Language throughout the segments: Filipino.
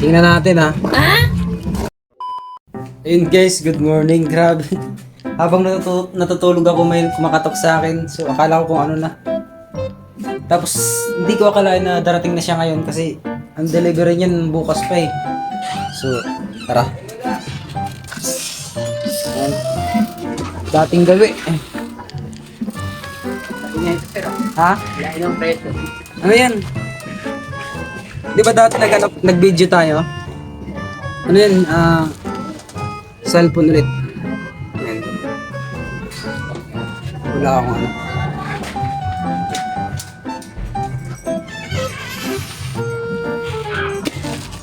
Tingnan natin ha. Ayun guys, good morning. Grabe. Habang natutu- natutulog ako may kumakatok sa akin. So akala ko kung ano na. Tapos hindi ko akalain na darating na siya ngayon kasi ang delivery niyan bukas pa eh. So tara. Ayan. Dating gawi. Ha? Ano yan? Di ba dati nag, nag-video tayo? Ano yan? Ah, cellphone ulit. Ayan. Wala akong ano.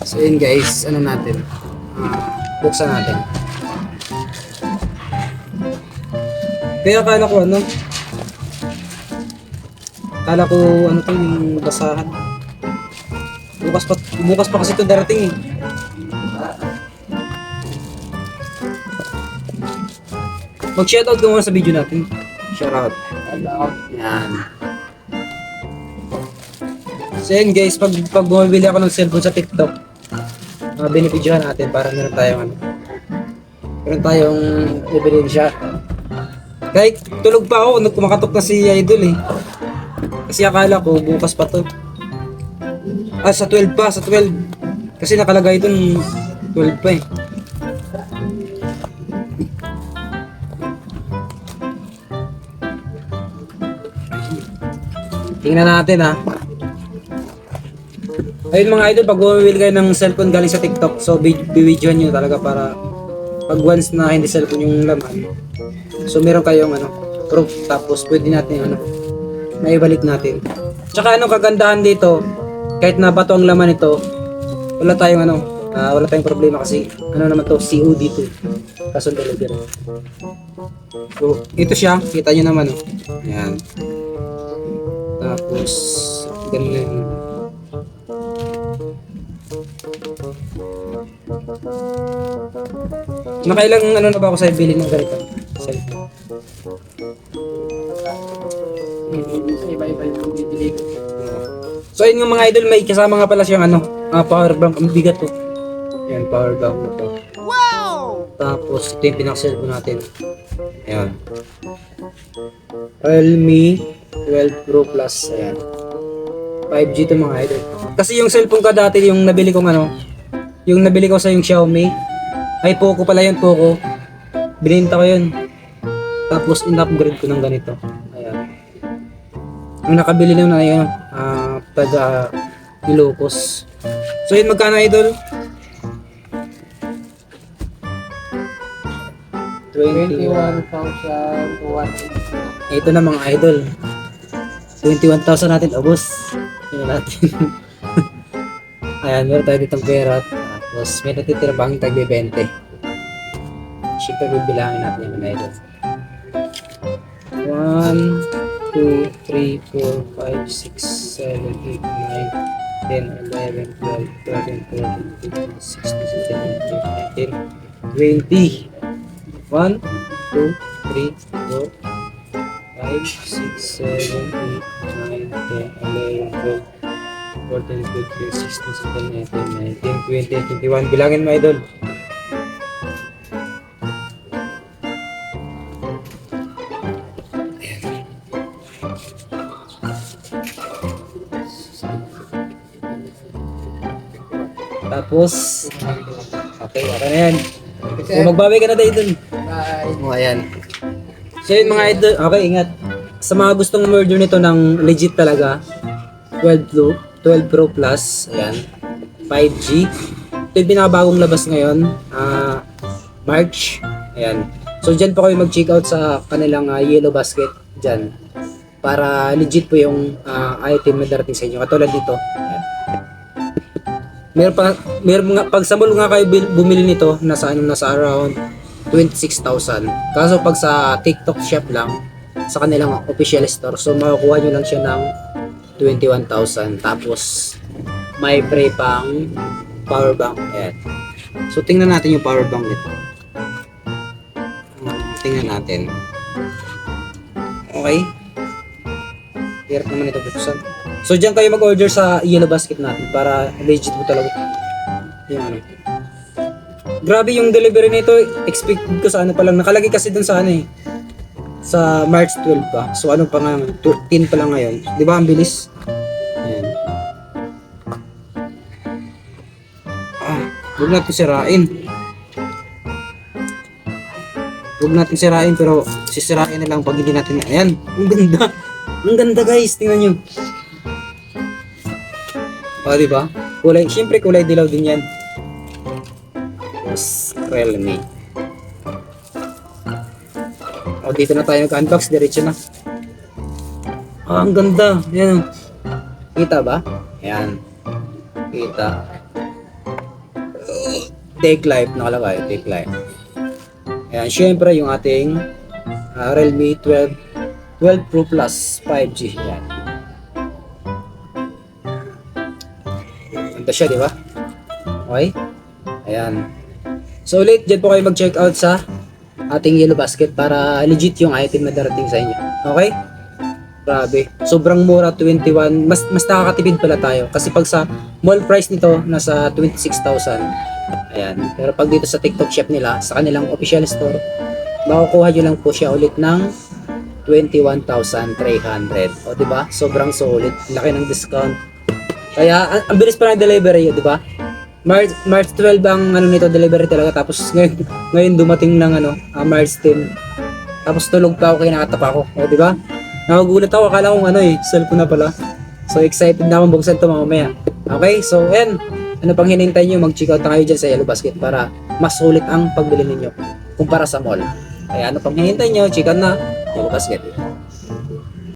So yun guys, ano natin? Ah, buksan natin. Kaya akala ko ano? Akala ko ano to yung basahan. Bukas pa, bukas pa kasi ito darating eh. Mag-shoutout ka muna sa video natin. Shoutout. Yan. So yun guys, pag, pag bumibili ako ng cellphone sa TikTok, uh, binibidyohan natin para meron tayong ano. Meron tayong ebidensya. Kahit tulog pa ako, nung kumakatok na si Idol eh. Kasi akala ko bukas pa to. Ah, sa 12 pa, sa 12. Kasi nakalagay dun 12 pa eh. Tingnan natin ha. Ayun mga idol, pag bumibili kayo ng cellphone galing sa TikTok, so bi- bibidyohan nyo talaga para pag once na hindi cellphone yung laman, so meron kayong ano, proof, tapos pwede natin ano, naibalik natin. Tsaka ano kagandahan dito, kahit na bato ang laman ito, wala tayong ano, ah, wala tayong problema kasi ano naman to, COD to. Kaso delivery. So, ito siya, kita nyo naman oh. Yan. Tapos, ganun. Nakailang ano na ba ako sa bili ng ganito? Sa iba-iba yung. So ayun nga mga idol, may kasama nga pala siyang ano, ah, power bank. Ang bigat to. Yan, power bank na to. Wow! Tapos ito yung pinaka-cellphone natin. Ayan. Realme 12 Pro Plus. Ayan. 5G to mga idol. Kasi yung cellphone ka dati, yung nabili kong ano, yung nabili ko sa yung Xiaomi, ay Poco pala yun, Poco. Bininta ko yun. Tapos in-upgrade ko ng ganito. Ayan. Ang nakabili na yun, ah, taga Ilocos. So yun, magkano idol? 21,000 Ito na mga idol. 21,000 natin, ubos. Tingnan natin. Ayan, meron tayo ditong pera. Tapos may natitira pa ang tagbe 20. Siyempre bibilangin natin yung mga idol. 1, 2, 3, 4, 5, 6, 7, 8, 9, 10, 11, 12, 13, 14, 15, 16, 17, 18, 19, 20. 1, 2, 3, 4, 5, 6, 7, 8, 9, 10, 11, 12, 14, 15, 16, 17, 18, 19, 20, 21. Bilangin mo, idol. Tapos, okay, okay na yan. So, magbawi ka na tayo dun. Bye. O, ayan. So yun mga idol, okay, ingat. Sa mga gustong murder nito ng legit talaga, 12 Pro, 12 Pro Plus, ayan, 5G. Ito yung pinakabagong labas ngayon, ah, March, ayan. So dyan po kayo mag-check out sa kanilang ah, Yellow Basket, dyan. Para legit po yung ah, item na darating sa inyo. Katulad dito, ayan. Meron pa, meron nga, pag sa mall nga kayo bumili nito, nasa ano, nasa around 26,000. Kaso pag sa TikTok shop lang, sa kanilang official store, so makukuha nyo lang siya ng 21,000. Tapos, may pre pang power bank. Ayan. So, tingnan natin yung power bank nito. Hmm, Tingnan natin. Okay. Hirap naman ito buksan. So, dyan kayo mag-order sa yellow basket natin para legit po talaga. Yung ano. Grabe yung delivery nito. Expected ko sa ano pa lang. Nakalagay kasi dun sa ano eh. Sa March 12 pa. So ano pa nga, 13 pa lang ngayon. Di ba ang bilis? Ayan. Ah, huwag natin sirain. Huwag natin sirain pero sisirain na lang pag hindi natin. Ayan, ang ganda. Ang ganda guys, tingnan nyo. O, di ba? Kulay, syempre kulay dilaw din yan. Tapos, Realme. O, dito na tayo nag-unbox, diretso na. Ah, ang ganda. Yan. Kita ba? Ayan. Kita. Take life nakalagay, take life. Ayan, syempre yung ating ah, Realme 12 12 Pro Plus 5G. Ayan. Ganda siya, di ba? Okay? Ayan. So ulit, dyan po kayo mag-check out sa ating Yellow Basket para legit yung item na darating sa inyo. Okay? Grabe. Sobrang mura, 21. Mas mas nakakatipid pala tayo. Kasi pag sa mall price nito, nasa 26,000. Ayan. Pero pag dito sa TikTok shop nila, sa kanilang official store, makukuha nyo lang po siya ulit ng 21,300. O, ba? Sobrang solid. Laki ng discount. Kaya, ang, ang bilis pa ng delivery, di ba? March, March 12 ang ano nito delivery talaga. Tapos ngayon, ngayon dumating ng ano ah, March 10 tapos tulog pa ako kaya nakatapa ako di ba? Nagugulat ako. Akala kong ano eh cellphone na pala. So excited na akong buksan to mamaya. Okay? So yan ano pang hinintay nyo mag check out na kayo dyan sa Yellow Basket para mas sulit ang pagbili ninyo kumpara sa mall. Kaya ano pang hinintay nyo check out na Yellow Basket